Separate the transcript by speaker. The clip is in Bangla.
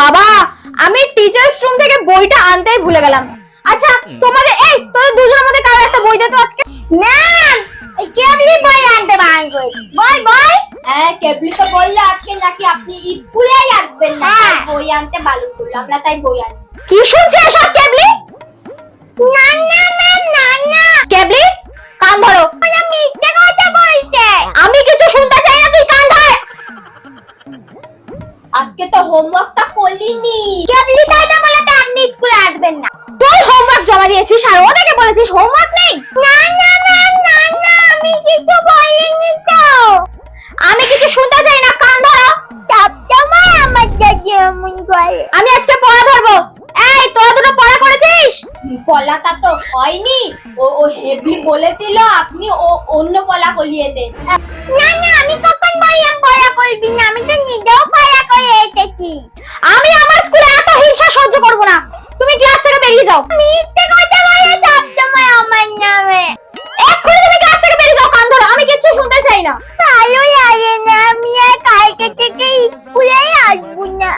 Speaker 1: বাবা আমি টিচার্স রুম থেকে বইটা আনতেই ভুলে গেলাম। আচ্ছা তোমাদের এই তোদের দুজনের মধ্যে কারও একটা বই দে তো আজকে।
Speaker 2: না কেবলি বই আনতে বারণ করেছি।
Speaker 1: বই বই
Speaker 3: হ্যাঁ কেবলি তো বলল আজকে নাকি আপনি ভুলেই আসবেন না। হ্যাঁ। বই আনতে বালু করলাম না তাই বই আনি
Speaker 1: কি শুনছে এসব কেবলি?
Speaker 3: আজকে তো হোমওয়ার্কটা
Speaker 1: করলিনি।
Speaker 2: কেমনি তাই না বলে তো আপনি স্কুলে আসবেন না।
Speaker 1: তুই হোমওয়ার্ক জমা দিয়েছিস আর ওদেরকে বলেছিস হোমওয়ার্ক নেই?
Speaker 2: না না না না না আমি কিছু বলিনি তো।
Speaker 1: আমি কিছু শুনতে চাই না কান ধরো।
Speaker 2: সবসময় আমার দাদি এমন করে।
Speaker 1: আমি আজকে পড়া ধরবো। এই তোরা দুটো পড়া করেছিস? কলাটা তো হয়নি।
Speaker 3: ও
Speaker 1: ও হেভি বলেছিল আপনি ও অন্য কলা কলিয়ে দেন
Speaker 2: না না আমি কখন
Speaker 1: আমি আমার স্কুলে এত হিংসা সহ্য করব না। তুমি ক্লাস থেকে বেরিয়ে যাও।
Speaker 2: মিথ্যে কইতে বলে যাব তোমার আমার নামে।
Speaker 1: এখন তুমি ক্লাস থেকে বেরিয়ে যাও কান ধরো আমি কিচ্ছু শুনতে চাই না।
Speaker 2: ভালো লাগে না আমি আর কালকে থেকে স্কুলেই আসব না।